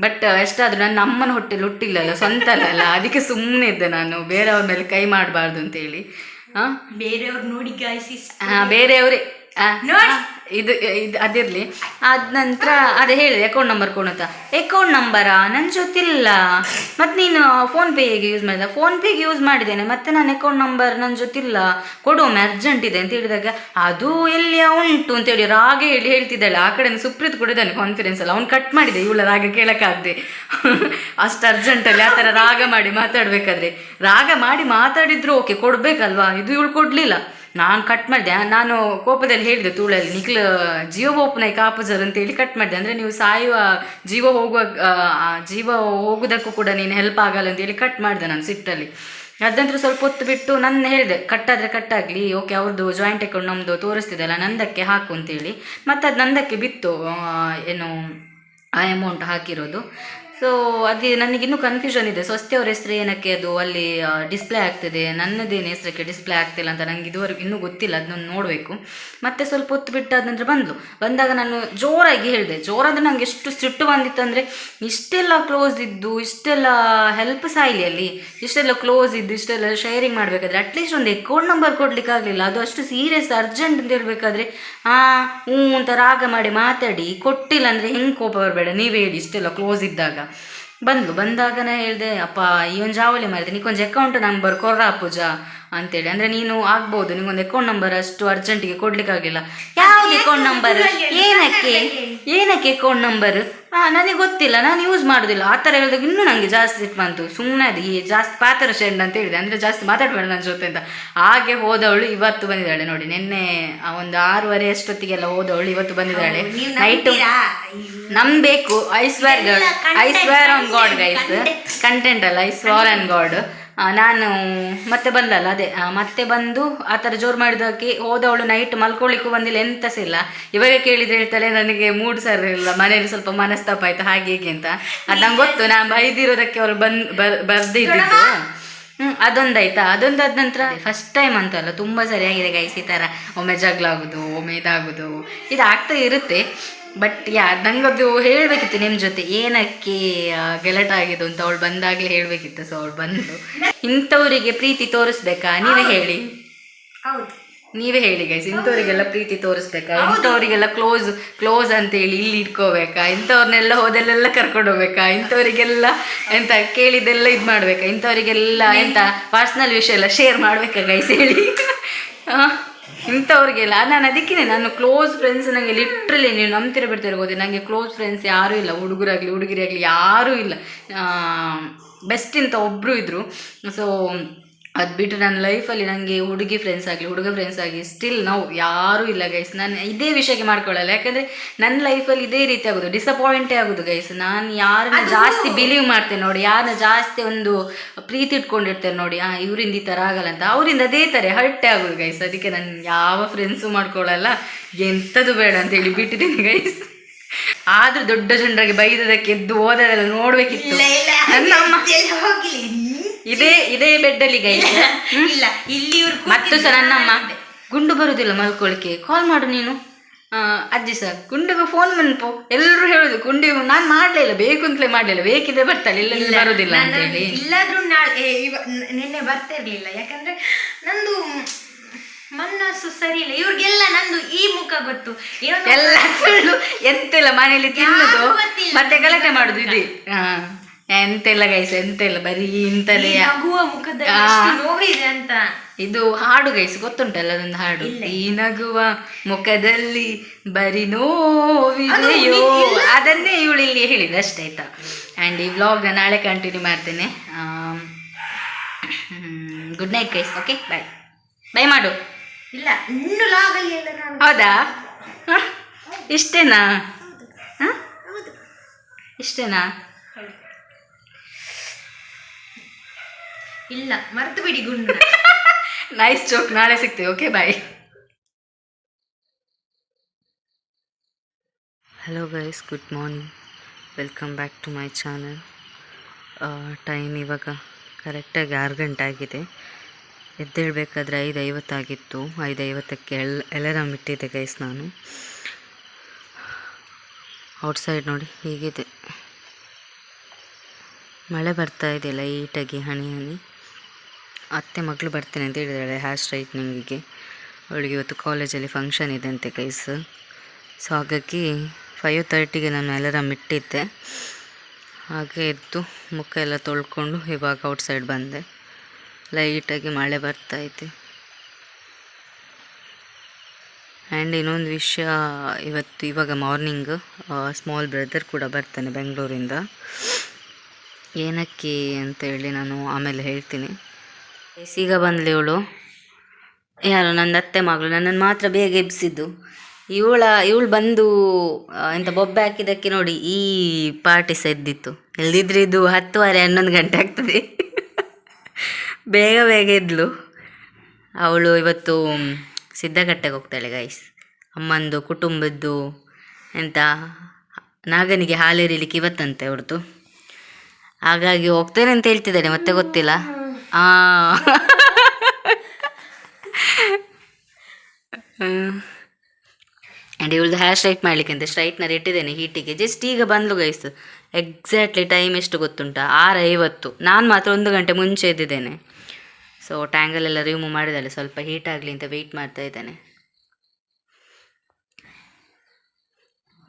ಬಟ್ ಎಷ್ಟಾದರೂ ನನ್ನ ಅಮ್ಮನ ಹೊಟ್ಟೆಲಿ ಹುಟ್ಟಿಲ್ಲಲ್ಲ ಸ್ವಂತ ಅಲ್ಲ ಅದಕ್ಕೆ ಸುಮ್ಮನೆ ಇದ್ದೆ ನಾನು. ಬೇರೆಯವ್ರ ಮೇಲೆ ಕೈ ಮಾಡಬಾರ್ದು ಅಂತೇಳಿ. ಹಾಂ? ಬೇರೆಯವ್ರು ನೋಡಿ ಗಾಯಿಸಿ ಆ, ಬೇರೆಯವರೇ. ನೋಡಿ. ಇದು ಇದು ಅದಿರಲಿ. ಅದ ನಂತರ ಅದೇ ಹೇಳಿದೆ ಅಕೌಂಟ್ ನಂಬರ್ ಕೊಡು ಅಂತ. ಅಕೌಂಟ್ ನಂಬರಾ ನನ್ನ ಜೊತಿಲ್ಲ. ಮತ್ತು ನೀನು ಫೋನ್ ಪೇ ಹೇಗೆ ಯೂಸ್ ಮಾಡಿದೆ? ಫೋನ್ ಪೇಗೆ ಯೂಸ್ ಮಾಡಿದ್ದೇನೆ, ಮತ್ತೆ ನನ್ನ ಅಕೌಂಟ್ ನಂಬರ್ ನನ್ನ ಜೊತಿಲ್ಲ. ಕೊಡೋಮೆ ಅರ್ಜೆಂಟ್ ಇದೆ ಅಂತ ಹೇಳಿದಾಗ, ಅದು ಎಲ್ಲಿಯ ಉಂಟು? ಅಂತೇಳಿ ರಾಗೆ ಹೇಳಿ ಹೇಳ್ತಿದ್ದಾಳೆ. ಆ ಕಡೆ ಸುಪ್ರೀತ್ ಕೂಡ ಇದ್ದಾನೆ ಕಾನ್ಫಿಡೆನ್ಸ್ ಅಲ್ಲ. ಅವ್ನು ಕಟ್ ಮಾಡಿದೆ, ಇವಳ ರಾಗ ಕೇಳೋಕ್ಕಾಗದೆ. (laughs) ಅಷ್ಟು ಅರ್ಜೆಂಟಲ್ಲಿ ಆ ಥರ ರಾಗ ಮಾಡಿ ಮಾತಾಡಬೇಕಾದ್ರೆ. ರಾಗ ಮಾಡಿ ಮಾತಾಡಿದ್ರು ಓಕೆ ಕೊಡಬೇಕಲ್ವಾ? ಇದು ಇವಳು ಕೊಡಲಿಲ್ಲ. ನಾನು ಕಟ್ ಮಾಡಿದೆ. ನಾನು ಕೋಪದಲ್ಲಿ ಹೇಳಿದೆ ತೂಳಲ್ಲಿ, ನಿಖಿಲ್ ಜೀವ ಓಪನೈ ಅಂತ ಅಂತೇಳಿ ಕಟ್ ಮಾಡಿದೆ. ಅಂದರೆ ನೀವು ಸಾಯುವ ಜೀವ ಹೋಗುವ ಜೀವ ಹೋಗೋದಕ್ಕೂ ಕೂಡ ನೀನು ಹೆಲ್ಪ್ ಆಗಲ್ಲ ಅಂತೇಳಿ ಕಟ್ ಮಾಡಿದೆ ನಾನು ಸಿಟ್ಟಲ್ಲಿ ಅದಂತರ ಸ್ವಲ್ಪ ಹೊತ್ತು ಬಿಟ್ಟು ನನ್ನ ಹೇಳಿದೆ ಕಟ್ಟಾದರೆ ಕಟ್ಟಾಗಲಿ ಓಕೆ ಅವ್ರದ್ದು ಜಾಯಿಂಟ್ ಅಕೌಂಟ್ ನಮ್ಮದು ತೋರಿಸ್ತಿದ್ದಲ್ಲ ನಂದಕ್ಕೆ ಹಾಕು ಅಂತೇಳಿ ಮತ್ತು ಅದು ನಂದಕ್ಕೆ ಬಿತ್ತು ಏನು, ಆ ಅಮೌಂಟ್ ಹಾಕಿರೋದು. ಸೊ ಅದು ನನಗಿನ್ನೂ ಕನ್ಫ್ಯೂಷನ್ ಇದೆ. ಸ್ವಸ್ತಿ ಹೆಸರು ಏನಕ್ಕೆ ಅದು? ಅಲ್ಲಿ ಡಿಸ್ಪ್ಲೇ ಆಗ್ತಿದೆ. ನನ್ನದೇನು ಹೆಸರಕ್ಕೆ ಡಿಸ್ಪ್ಲೇ ಆಗ್ತಿಲ್ಲ ಅಂತ ನನಗೆ ಇದುವರೆಗೂ ಇನ್ನೂ ಗೊತ್ತಿಲ್ಲ. ಅದನ್ನ ನೋಡಬೇಕು. ಮತ್ತೆ ಸ್ವಲ್ಪ ಹೊತ್ತು ಬಿಟ್ಟು ನಂತರ ಬಂದಳು ಬಂದಾಗ ನಾನು ಜೋರಾಗಿ ಹೇಳಿದೆ. ಜೋರಾದ್ರೆ ನನಗೆ ಎಷ್ಟು ಸಿಟ್ಟು ಬಂದಿತ್ತು ಅಂದರೆ, ಇಷ್ಟೆಲ್ಲ ಕ್ಲೋಸ್ ಇದ್ದು, ಇಷ್ಟೆಲ್ಲ ಹೆಲ್ಪ್ ಸಾಯಿಲಿ ಅಲ್ಲಿ. ಇಷ್ಟೆಲ್ಲ ಕ್ಲೋಸ್ ಇದ್ದು, ಇಷ್ಟೆಲ್ಲ ಶೇರಿಂಗ್ ಮಾಡಬೇಕಾದ್ರೆ ಅಟ್ಲೀಸ್ಟ್ ಒಂದು ಅಕೌಂಟ್ ನಂಬರ್ ಕೊಡ್ಲಿಕ್ಕೆ ಆಗಲಿಲ್ಲ. ಅದು ಅಷ್ಟು ಸೀರಿಯಸ್ ಅರ್ಜೆಂಟ್ ಅಂತ ಹೇಳ್ಬೇಕಾದ್ರೆ, ಆ, ಹ್ಞೂ ಅಂತ ರಾಗ ಮಾಡಿ ಮಾತಾಡಿ. ಕೊಟ್ಟಿಲ್ಲ ಅಂದರೆ ಹೆಂಗೆ ಕೋಪ ಬರಬೇಡ. ನೀವೇ ಹೇಳಿ ಇಷ್ಟೆಲ್ಲ ಕ್ಲೋಸ್ ಇದ್ದಾಗ. ಬಂದ್ಲು. ಬಂದಾಗನೇ ಹೇಳಿದೆ, ಅಪ್ಪ, ಈ ಒಂದು ಜಾವಲಿ ಮಾಡಿದೆ ನೀಕೊಂದು ಅಕೌಂಟ್ ನಂಬರ್ ಕೊರ ಪೂಜಾ? ಅಂತೇಳಿ. ಅಂದರೆ ನೀನು ಆಗ್ಬೋದು. ನಿಂಗೊಂದು ಅಕೌಂಟ್ ನಂಬರ್ ಅಷ್ಟು ಅರ್ಜೆಂಟಿಗೆ ಕೊಡ್ಲಿಕ್ಕಾಗಿಲ್ಲ. ಯಾವ್ದು ಅಕೌಂಟ್ ನಂಬರ್ ಏನಕ್ಕೆ? ಏನಕ್ಕೆ ಅಕೌಂಟ್ ನಂಬರ್ ಹಾಂ ನನಗೆ ಗೊತ್ತಿಲ್ಲ ನಾನು ಯೂಸ್ ಮಾಡೋದಿಲ್ಲ. ಆ ಥರ ಹೇಳಿದಾಗ ಇನ್ನೂ ನನಗೆ ಜಾಸ್ತಿ ಸಿಟ್ಟು ಬಂತು. ಸುಮ್ಮನೆ ಅದು ಈ ಜಾಸ್ತಿ ಪಾತ್ರ ಶೆಂಡ್ ಅಂತ ಹೇಳಿದೆ. ಅಂದರೆ ಜಾಸ್ತಿ ಮಾತಾಡಬೇಡ ನನ್ನ ಜೊತೆ ಅಂತ ಹಾಗೆ ಹೋದವಳು ಇವತ್ತು ಬಂದಿದ್ದಾಳೆ ನೋಡಿ. ನಿನ್ನೆ ಒಂದು ಆರೂವರೆ ಅಷ್ಟೊತ್ತಿಗೆಲ್ಲ ಹೋದವಳು ಇವತ್ತು ಬಂದಿದ್ದಾಳೆ. ನೈಟ್ ನಂಬಬೇಕು ನಂಬೇಕು. I swear God I swear on God guys content ಅಲ್ಲ. ಐ ಸ್ವಾರ್ ಆನ್ ಗಾಡ್ ನಾನು ಮತ್ತೆ ಬಂದಲ್ಲ, ಅದೇ. ಮತ್ತೆ ಬಂದು ಆ ಥರ ಜೋರು ಮಾಡಿದಕ್ಕೆ ಹೋದವಳು ನೈಟ್ ಮಲ್ಕೊಳ್ಳಿಕ್ಕೂ ಬಂದಿಲ್ಲ, ಎಂತ ಸಹ ಇಲ್ಲ. ಇವಾಗ ಕೇಳಿದ್ರೆ ಹೇಳ್ತಾಳೆ, ನನಗೆ ಮೂಡ್ ಸರ್ ಇಲ್ಲ, ಮನೇಲಿ ಸ್ವಲ್ಪ ಮನಸ್ತಾಪ ಆಯ್ತು, ಹಾಗೆ ಹೀಗೆ ಅಂತ. ಅದು ನಂಗೆ ಗೊತ್ತು, ನಾನು ಬೈದಿರೋದಕ್ಕೆ ಅವಳು ಬಂದ್, ಬರ್ ಬರ್ದಿದ್ದು ಹ್ಞೂ ಅದೊಂದಾಯ್ತಾ? ಅದೊಂದಾದ ನಂತರ ಫಸ್ಟ್ ಟೈಮ್ ಅಂತಲ್ಲ, ತುಂಬ ಸರಿಯಾಗಿದೆ ಗೈಸ್ ಈ ಥರ. ಒಮ್ಮೆ ಜಗಳ ಒಮ್ಮೆ ಇದಾಗೋದು. ಇದು ಆಗ್ತಾ ಇರುತ್ತೆ. ಬಟ್ ಯಾ ನಂಗದು ಹೇಳಬೇಕಿತ್ತು ನಿಮ್ಮ ಜೊತೆ. ಏನಕ್ಕೆ ಗಲಾಟೆ ಆಗಿದ್ದು ಅಂತ ಅವಳು ಬಂದಾಗಲೇ ಹೇಳಬೇಕಿತ್ತು ಸೊ ಅವಳು ಬಂದು ಇಂಥವರಿಗೆ ಪ್ರೀತಿ ತೋರಿಸ್ಬೇಕಾ? ನೀವೇ ಹೇಳಿ. ಹೌದು. ನೀವೇ ಹೇಳಿ ಗೈಸ್ ಇಂಥವ್ರಿಗೆಲ್ಲ ಪ್ರೀತಿ ತೋರಿಸ್ಬೇಕಾ? ಇಂಥವ್ರಿಗೆಲ್ಲ ಕ್ಲೋಸ್ ಕ್ಲೋಸ್ ಅಂತೇಳಿ ಇಲ್ಲಿ ಇಟ್ಕೋಬೇಕಾ? ಇಂಥವ್ರನ್ನೆಲ್ಲ ಹೋದಲ್ಲೆಲ್ಲ ಕರ್ಕೊಂಡು ಹೋಗ್ಬೇಕಾ ಇಂಥವ್ರಿಗೆಲ್ಲ ಎಂತ ಕೇಳಿದೆಲ್ಲ ಇದು ಮಾಡ್ಬೇಕಾ? ಇಂಥವ್ರಿಗೆಲ್ಲ ಎಂತ ಪರ್ಸ್ನಲ್ ವಿಷಯ ಎಲ್ಲ ಶೇರ್ ಮಾಡ್ಬೇಕಾ ಗೈಸ್ ಹೇಳಿ. (laughs) ಆ, ಇಂಥವ್ರಿಗೆಲ್ಲ, ನಾನು ಅದಕ್ಕೇ ನಾನು ಕ್ಲೋಸ್ ಫ್ರೆಂಡ್ಸ್ ನನಗೆ ಲಿಟ್ರಲಿ ನೀವು ನಂಬ್ತಿರ ಗೊತ್ತಿ ನನಗೆ ಕ್ಲೋಸ್ ಫ್ರೆಂಡ್ಸ್ ಯಾರೂ ಇಲ್ಲ, ಹುಡುಗರಾಗಲಿ, ಹುಡುಗಿರಾಗಲಿ ಯಾರೂ ಇಲ್ಲ. ಬೆಸ್ಟ್ ಅಂತ ಒಬ್ಬರು ಇದ್ದರು ಸೊ ಅದು ಬಿಟ್ಟು ನನ್ನ ಲೈಫಲ್ಲಿ ನನಗೆ ಹುಡುಗಿ ಫ್ರೆಂಡ್ಸ್ ಆಗಲಿ ಹುಡುಗ ಫ್ರೆಂಡ್ಸ್ ಆಗಲಿ ಸ್ಟಿಲ್ ನಾವು ಯಾರೂ ಇಲ್ಲ ಗೈಸ್ ನಾನು ಇದೇ ವಿಷಯಕ್ಕೆ ಮಾಡ್ಕೊಳ್ಳಲ್ಲ. ಯಾಕಂದರೆ ನನ್ನ ಲೈಫಲ್ಲಿ ಇದೇ ರೀತಿ ಆಗೋದು. ಡಿಸಪಾಯಿಂಟೇ ಆಗೋದು ಗೈಸ್ ನಾನು ಯಾರನ್ನ ಜಾಸ್ತಿ ಬಿಲೀವ್ ಮಾಡ್ತೇನೆ ನೋಡಿ ಯಾರನ್ನ ಜಾಸ್ತಿ ಒಂದು ಪ್ರೀತಿ ಇಟ್ಕೊಂಡಿರ್ತೇನೆ ನೋಡಿ ಹಾಂ ಇವರಿಂದ ಈ ಥರ ಆಗಲ್ಲ ಅಂತ. ಅವರಿಂದ ಅದೇ ಥರ ಹರ್ಟೆ ಆಗೋದು ಗೈಸ್ ಅದಕ್ಕೆ ನಾನು ಯಾವ ಫ್ರೆಂಡ್ಸು ಮಾಡ್ಕೊಳ್ಳಲ್ಲ. ಎಂಥದ್ದು ಬೇಡ ಅಂತೇಳಿ ಬಿಟ್ಟಿದ್ದೀನಿ ಗೈಸ್ ಆದರೂ ದೊಡ್ಡ ಜನರಿಗೆ ಬೈದದಕ್ಕೆ ಎದ್ದು ಓದೋದೆಲ್ಲ ನೋಡಬೇಕಿತ್ತು. ನನ್ನ ಇದೇ ಇದೇ ಬೆಡ್ಡಲ್ಲಿ ಗೈಸ್. ಇಲ್ಲ ಇಲ್ಲಿ ಇವ್ರು ಮತ್ತು ಸಹ ನನ್ನಮ್ಮ ಗುಂಡು ಬರುದಿಲ್ಲ ಮಲ್ಕೊಳಿಕೆ ಕಾಲ್ ಮಾಡು ನೀನು. ಅಜ್ಜಿ ಸರ್ ಗುಂಡುಗೆ ಫೋನ್ ಬಂದು ಎಲ್ಲರೂ ಹೇಳುದು ಗುಂಡಿ ನಾನು ಮಾಡ್ಲಿಲ್ಲ ಬೇಕು ಅಂತಲೇ ಮಾಡ್ಲಿಲ್ಲ ಬೇಕಿದ್ರೆ ಬರ್ತಾಳೆ ಇಲ್ಲ ಬರುದಿಲ್ಲ ಅಂತ ಹೇಳಿ ಇಲ್ಲಾದ್ರೂ ನಾಳೆ ನಿನ್ನೆ ಬರ್ತಾ ಇರ್ಲಿಲ್ಲ ಯಾಕಂದ್ರೆ ನಂದು ಮನಸ್ಸು ಸರಿ ಇಲ್ಲ. ಇವ್ರಿಗೆಲ್ಲ ನಂದು ಈ ಮುಖ ಗೊತ್ತು. ಎಲ್ಲ ಸುಳ್ಳು ಎಂತೆಲ್ಲ ಮನೇಲಿ ತಿನ್ನುದು? ಮತ್ತೆ ಗಲಾಟೆ ಮಾಡುದು ಇದೆ. ಹಾ. ಎಂತೆಲ್ಲ ಗೈಸ್ ಎಂತೆಲ್ಲ ಬರೀ ಇಂತಲೇ ಆಗುವ ನಗುವ ಮುಖದಲ್ಲಿ ಆ. ನೋವಿದೆ ಅಂತ. ಇದು ಹಾಡು ಗೈಸ್ ಗೊತ್ತುಂಟಲ್ಲ ಅದೊಂದು ಹಾಡು? ಈ ನಗುವ ಮುಖದಲ್ಲಿ ಬರಿ ನೋವಿದೆಯೋ? ಇಲ್ಲ. ಅದನ್ನೇ ಇವಳು ಇಲ್ಲಿ ಹೇಳಿದ ಅಷ್ಟೇ ಆಯ್ತಾ? ಆ್ಯಂಡ್ ಈ ವ್ಲಾಗ್ ನಾಳೆ ಕಂಟಿನ್ಯೂ ಮಾಡ್ತೇನೆ. Good night guys okay bye bye ಮಾಡು. ಇಲ್ಲ ಇನ್ನು ಹೌದಾ? ಹ? ಇಷ್ಟೇನಾ? ಹಾಂ? ಇಷ್ಟೇನಾ? ಇಲ್ಲ, ಮರ್ತು ಬಿಡಿ ಗುಂಡು ನೈಸ್ ಜೋಕ್ ನಾಳೆ ಸಿಗ್ತೇವೆ. Okay bye hello guys good morning welcome back to my channel time ಇವಾಗ ಕರೆಕ್ಟಾಗಿ ಆರು ಗಂಟೆ ಆಗಿದೆ. ಎದ್ದೇಳಬೇಕಾದ್ರೆ ಐದು ಐವತ್ತಾಗಿತ್ತು ಐದು ಐವತ್ತಕ್ಕೆ ಎಲ್ ಎಲಾರಾಮ್ ಇಟ್ಟಿದ್ದೆ ಗೈಸ್ ನಾನು. ಔಟ್ಸೈಡ್ ನೋಡಿ ಹೀಗಿದೆ. ಮಳೆ ಬರ್ತಾ ಇದೆ ಲೈಟಾಗಿ ಹನಿ ಹನಿ. ಅತ್ತೆ ಮಗಳು ಬರ್ತೇನೆ ಅಂತ ಹೇಳಿದಾಳೆ ಹೇರ್ ಸ್ಟ್ರೈಟ್ನಿಂಗಿಗೆ ಅವಳಿಗೆ ಇವತ್ತು ಕಾಲೇಜಲ್ಲಿ ಫಂಕ್ಷನ್ ಇದೆ ಅಂತೆ ಕೈಸ್ ಸೊ ಹಾಗಾಗಿ ಫೈವ್ ತರ್ಟಿಗೆ ನಾನು ಅಲಾರಾಮ್ ಇಟ್ಟಿದ್ದೆ. ಹಾಗೆ ಎದ್ದು ಮುಖ ಎಲ್ಲ ತೊಳ್ಕೊಂಡು ಇವಾಗ ಔಟ್ಸೈಡ್ ಬಂದೆ. ಲೈಟಾಗಿ ಮಳೆ ಬರ್ತಾ ಇದೆ. ಆ್ಯಂಡ್ ಇನ್ನೊಂದು ವಿಷಯ, ಇವತ್ತು ಇವಾಗ ಮಾರ್ನಿಂಗ್ ಸ್ಮಾಲ್ ಬ್ರದರ್ ಕೂಡ ಬರ್ತಾನೆ ಬೆಂಗಳೂರಿಂದ ಏನಕ್ಕೆ ಅಂತೇಳಿ ನಾನು ಆಮೇಲೆ ಹೇಳ್ತೀನಿ. ಎಸ್, ಈಗ ಬಂದ್ಲಿ ಇವಳು. ಯಾರು ನನ್ನ ಅತ್ತೆ ಮಗಳು ನನ್ನನ್ನು ಮಾತ್ರ ಬೇಗ ಎಬ್ಸಿದ್ದು. ಇವಳ ಇವಳು ಬಂದು ಎಂತ ಬೊಬ್ಬೆ ಹಾಕಿದ್ದಕ್ಕೆ ನೋಡಿ ಈ ಪಾರ್ಟಿ ಸಹ ಎದ್ದಿತ್ತು. ಎಲ್ಲಿದ್ರೆ ಇದು ಹತ್ತುವರೆ ಹನ್ನೊಂದು ಗಂಟೆ ಆಗ್ತದೆ. ಬೇಗ ಬೇಗ ಇದ್ಲು ಅವಳು ಇವತ್ತು ಸಿದ್ದಗಟ್ಟೆಗೆ ಹೋಗ್ತಾಳೆ ಗೈಸ್ ಅಮ್ಮಂದು ಕುಟುಂಬದ್ದು ಎಂತ ನಾಗನಿಗೆ ಹಾಲೇರಿಲಿಕ್ಕೆ ಇವತ್ತಂತೆ ಅವ್ರದ್ದು ಹಾಗಾಗಿ ಹೋಗ್ತೇನೆ ಅಂತ ಹೇಳ್ತಿದ್ದಾನೆ ಮತ್ತೆ ಗೊತ್ತಿಲ್ಲ. ಆ್ಯಂಡ್ ಇವಳದು ಹೇರ್ ಸ್ಟ್ರೈಟ್ ಮಾಡಲಿಕ್ಕೆ ಅಂತ ಸ್ಟ್ರೈಟ್ನರ್ ಇಟ್ಟಿದ್ದೇನೆ ಹೀಟಿಗೆ ಜಸ್ಟ್ ಈಗ ಬಂದ್ಲು ಗೈಸ್ ಎಕ್ಸಾಕ್ಟ್ಲಿ ಟೈಮ್ ಎಷ್ಟು ಗೊತ್ತುಂಟಾ? ಆರು ಐವತ್ತು ನಾನು ಮಾತ್ರ ಒಂದು ಗಂಟೆ ಮುಂಚೆ ಎದ್ದಿದ್ದೇನೆ. So ಟ್ಯಾಂಗಲೆಲ್ಲ remove ಮಾಡಿದಾಳೆ. ಸ್ವಲ್ಪ ಹೀಟ್ ಆಗಲಿ ಅಂತ ವೆಯ್ಟ್ ಮಾಡ್ತಾ ಇದ್ದೇನೆ.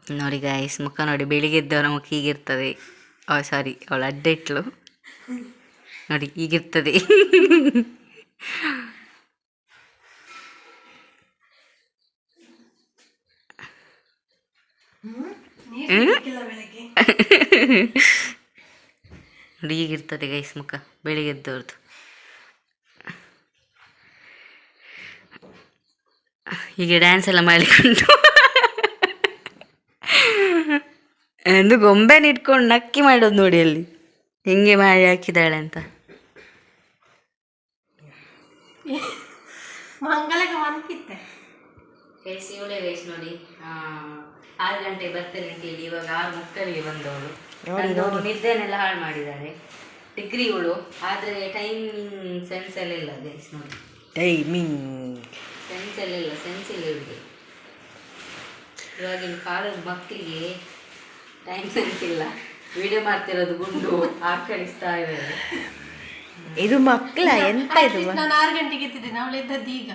ನೋಡಿ ಗಾಯ್ಸ್ ಮುಖ ನೋಡಿ, ಬೆಳಿಗ್ಗೆ ಎದ್ದವರ ಮುಖ ಹೀಗಿರ್ತದೆ. ಓ ಸಾರಿ ಅವಳು ಅಡ್ಡ ಇಟ್ಲು. ನೋಡಿ ಹೀಗಿರ್ತದೆ. ನೋಡಿ ಹೀಗಿರ್ತದೆ ಗೈಸ್ ಮುಖ ಬೆಳಿಗ್ಗೆ ಎದ್ದವ್ರದ್ದು ಹೀಗೆ ಡ್ಯಾನ್ಸ್ ಎಲ್ಲ ಮಾಡಿಕೊಂಡು ಒಂದು ಗೊಂಬೆನ ಇಟ್ಕೊಂಡು ನಕ್ಕಿ ಮಾಡೋದು ನೋಡಿ ಅಲ್ಲಿ. ಹೆಂಗೆ ಮಾಡಿ ಹಾಕಿದ್ದಾಳೆ ಅಂತ. ಮಂಗಲಕ್ಕೆ ಕಿತ್ತೆ ಗೈಸ್ ಇವಳೇ ಗೈಸ್ ನೋಡಿ ಆರು ಗಂಟೆ ಬರ್ತೇನೆ ಅಂತ ಹೇಳಿ ಇವಾಗ ಆರು ಮುಕ್ಕಲಿಗೆ ಬಂದವಳು. ನಂದು ನಿದ್ದೆನೆಲ್ಲ ಹಾಳು ಮಾಡಿದ್ದಾರೆ. ಡಿಗ್ರಿ ಇವಳು ಆದರೆ ಟೈಮಿಂಗ್ ಸೆನ್ಸ್ ಎಲ್ಲ ಇಲ್ಲ ಗೈಸ್ ನೋಡಿ ಟೈಮಿಂಗ್ ಸೆನ್ಸ್ ಎಲ್ಲ ಇಲ್ಲ ಸೆನ್ಸ್ ಇಲ್ಲ ಇವಳಿಗೆ ಇವಾಗಿನ ಕಾಲದ ಮಕ್ಕಳಿಗೆ ಟೈಮ್ ಸೆನ್ಸ್ ಇಲ್ಲ. ವಿಡಿಯೋ ಮಾಡ್ತಿರೋದು ಗುಂಡು ಆಕಳಿಸ್ತಾ ಇದ್ದಾರೆ. ಇದು ಮಕ್ಕಳ ಎಂತ ಇದು ನಾನು ಆರು ಗಂಟೆಗೆ ಎತ್ತಿದ್ದೇನೆ ಅವಳು ಎದ್ದದ್ದು ಈಗ.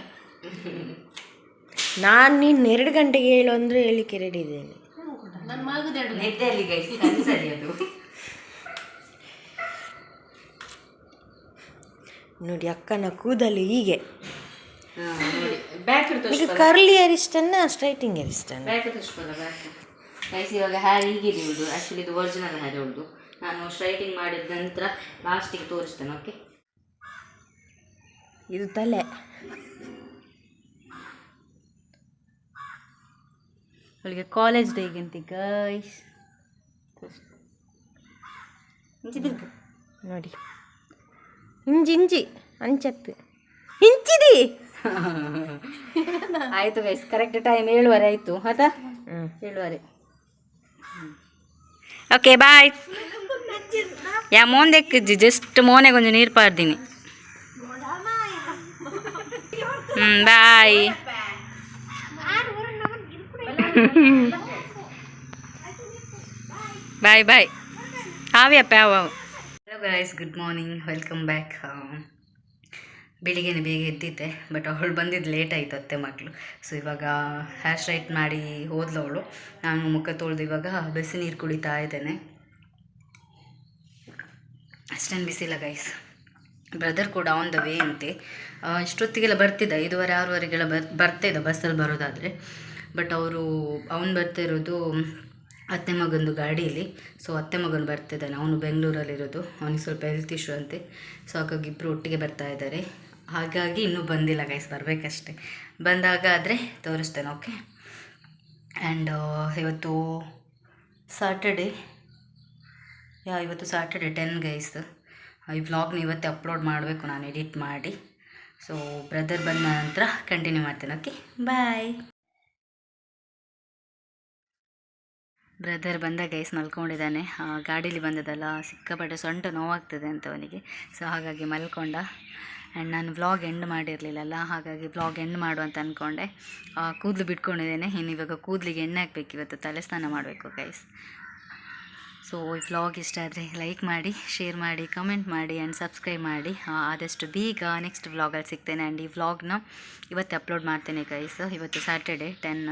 ನಾನು ನೀನು ಎರಡು ಗಂಟೆಗೆ ಹೇಳು ಅಂದ್ರೆ ಹೇಳಿಕ್ಕೆ ರೆಡಿ ಇದ್ದೇನೆ. ಗೈಸ್ ಅದು. ನೋಡಿ ಅಕ್ಕನ ಕೂದಲು ಹೀಗೆ. ಹಾ, ನೋಡಿ ಬ್ಯಾಕ್ ಈಗ ಕರ್ಲಿ ಹೇರ್ ಇಷ್ಟನ್ನ ಸ್ಟ್ರೈಟಿಂಗ್ ಹೇರ್ ಇಷ್ಟನ್ನ ಗೈಸ್ ಇವಾಗ ಹ್ಯಾರ್ ಹೀಗಿದೆ ಆ್ಯಕ್ಚುಲಿ ಇದು ಒರಿಜಿನಲ್ ಹ್ಯಾರ್ ಇವಳು ನಾನು ಸ್ಟ್ರೈಟಿಂಗ್ ಮಾಡಿದ ನಂತರ ಲಾಸ್ಟಿಗೆ ತೋರಿಸ್ತೇನೆ ಓಕೆ ಇದು ತಲೆ. ಅವಳಿಗೆ ಕಾಲೇಜ್ ಡೇಗೆ ಅಂತ ಗೈಸ್ ನೋಡಿ. ಇಂಜಿ ಇಂಜಿ ಅಂಚತ್ತು. ಹಿಂಚಿದಿ ಆಯಿತು ಗೈಸ್ ಕರೆಕ್ಟ್ ಟೈಮ್ ಏಳುವರೆ ಆಯಿತು ಆಯ್ತಾ ಹ್ಞೂ ಏಳುವರೆ. ಓಕೆ ಬಾಯ್ ಯಾ ಮೋಂದೆಕ್ಕಿಜ್ಜಿ ಜಸ್ಟ್ ಮೋನೆ ಕೊಂಚ ನೀರು ಪಾರ್ದೀನಿ ಹ್ಞೂ ಬಾಯ್ ಬಾಯ್ ಬಾಯ್ ಹಾವ್ಯಪ್ಪ ಯಾವ hello guys good morning welcome back ಬೆಳಿಗ್ಗೆನೆ ಬೇಗ ಎದ್ದಿದ್ದೆ ಬಟ್ ಅವಳು ಬಂದಿದ್ದು ಲೇಟ್ ಆಯಿತು ಅತ್ತೆ ಮಕ್ಕಳು ಸೊ ಇವಾಗ ಹೇರ್ ಸ್ಟ್ರೈಟ್ ಮಾಡಿ ಹೋದ್ಲು ಅವಳು ನಾನು ಮುಖ ತೊಳೆದು ಇವಾಗ ಬಿಸಿ ನೀರು ಕುಡಿತಾ ಇದ್ದೇನೆ. ಅಷ್ಟೇನು ಬಿಸಿಲ್ಲ ಗೈಸ್ ಬ್ರದರ್ ಕೂಡ ಆನ್ ದ ವೇ ಅಂತೆ. ಇಷ್ಟೊತ್ತಿಗೆಲ್ಲ ಬರ್ತಿದ್ದ, ಐದುವರೆ, ಆರೂವರೆಗೆಲ್ಲ ಬರ್ ಬರ್ತಿದ್ದ ಬಸ್ಸಲ್ಲಿ ಬರೋದಾದರೆ. ಬಟ್ ಅವರು, ಅವನು ಬರ್ತಾ ಇರೋದು ಅತ್ತೆ ಮಗಂದು ಗಾಡಿಯಲ್ಲಿ ಸೊ ಅತ್ತೆ ಮಗನು ಬರ್ತಿದ್ದಾನೆ, ಅವನು ಬೆಂಗಳೂರಲ್ಲಿರೋದು. ಅವನಿಗೆ ಸ್ವಲ್ಪ ಹೆಲ್ತ್ ಇಶ್ಯೂ ಅಂತೆ. ಸೊ ಹಾಗಾಗಿ ಇಬ್ಬರು ಒಟ್ಟಿಗೆ ಬರ್ತಾ ಇದ್ದಾರೆ. ಹಾಗಾಗಿ ಇನ್ನೂ ಬಂದಿಲ್ಲ ಗೈಸ್ ಬರಬೇಕಷ್ಟೆ. ಬಂದಾಗ ಆದರೆ ತೋರಿಸ್ತೇನೆ ಓಕೆ ಆ್ಯಂಡ್ ಇವತ್ತು ಸಾಟರ್ಡೆ ಯಾ, ಇವತ್ತು ಸಾಟರ್ಡೆ ಟೆನ್ ಗೈಸ್ ಈ ವ್ಲಾಗ್ನ ಇವತ್ತೇ ಅಪ್ಲೋಡ್ ಮಾಡಬೇಕು, ನಾನು ಎಡಿಟ್ ಮಾಡಿ. ಸೊ ಬ್ರದರ್ ಬಂದ ನಂತರ ಕಂಟಿನ್ಯೂ ಮಾಡ್ತೇನೆ ಓಕೆ ಬಾಯ್ ಬ್ರದರ್ ಬಂದ ಗೈಸ್ ಮಲ್ಕೊಂಡಿದ್ದಾನೆ. ಗಾಡೀಲಿ ಬಂದದಲ್ಲ, ಸಿಕ್ಕಾಪಟ್ಟೆ ಸೊಂಟ ನೋವಾಗ್ತದೆ ಅಂತ ಅವನಿಗೆ. ಸೊ ಹಾಗಾಗಿ ಮಲ್ಕೊಂಡ. ಆ್ಯಂಡ್ ನಾನು ವ್ಲಾಗ್ ಎಂಡ್ ಮಾಡಿರಲಿಲ್ಲಲ್ಲ, ಹಾಗಾಗಿ ವ್ಲಾಗ್ ಎಂಡ್ ಮಾಡು ಅಂತ ಅಂದ್ಕೊಂಡೆ ಕೂದಲು ಬಿಟ್ಕೊಂಡಿದ್ದೇನೆ. ಇನ್ನು ಇವಾಗ ಕೂದಲಿಗೆ ಎಣ್ಣೆ ಹಾಕ್ಬೇಕು, ಇವತ್ತು ತಲೆ ಸ್ನಾನ ಮಾಡಬೇಕು ಗೈಸ್. ಸೊ ಈ ವ್ಲಾಗ್ ಇಷ್ಟ ಆದರೆ ಲೈಕ್ ಮಾಡಿ ಶೇರ್ ಮಾಡಿ ಕಮೆಂಟ್ ಮಾಡಿ ಆ್ಯಂಡ್ ಸಬ್ಸ್ಕ್ರೈಬ್ ಮಾಡಿ. ಆದಷ್ಟು ಬೇಗ ನೆಕ್ಸ್ಟ್ ವ್ಲಾಗಲ್ಲಿ ಸಿಗ್ತೇನೆ. ಆ್ಯಂಡ್ ಈ ವ್ಲಾಗ್ನ ಇವತ್ತು ಅಪ್ಲೋಡ್ ಮಾಡ್ತೇನೆ ಗೈಸ್. ಇವತ್ತು ಸ್ಯಾಟರ್ಡೆ ಟೆನ್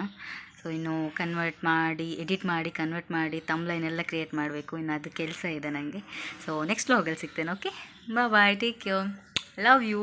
ಸೊ ಇನ್ನು ಕನ್ವರ್ಟ್ ಮಾಡಿ ಎಡಿಟ್ ಮಾಡಿ ಕನ್ವರ್ಟ್ ಮಾಡಿ ತಮ್ಲೈನ್ ಎಲ್ಲ ಕ್ರಿಯೇಟ್ ಮಾಡಬೇಕು. ಇನ್ನು ಅದು ಕೆಲಸ ಇದೆ ನನಗೆ ಸೊ ನೆಕ್ಸ್ಟ್ ವ್ಲಾಗಲ್ಲಿ ಸಿಗ್ತೇನೆ okay bye take you love you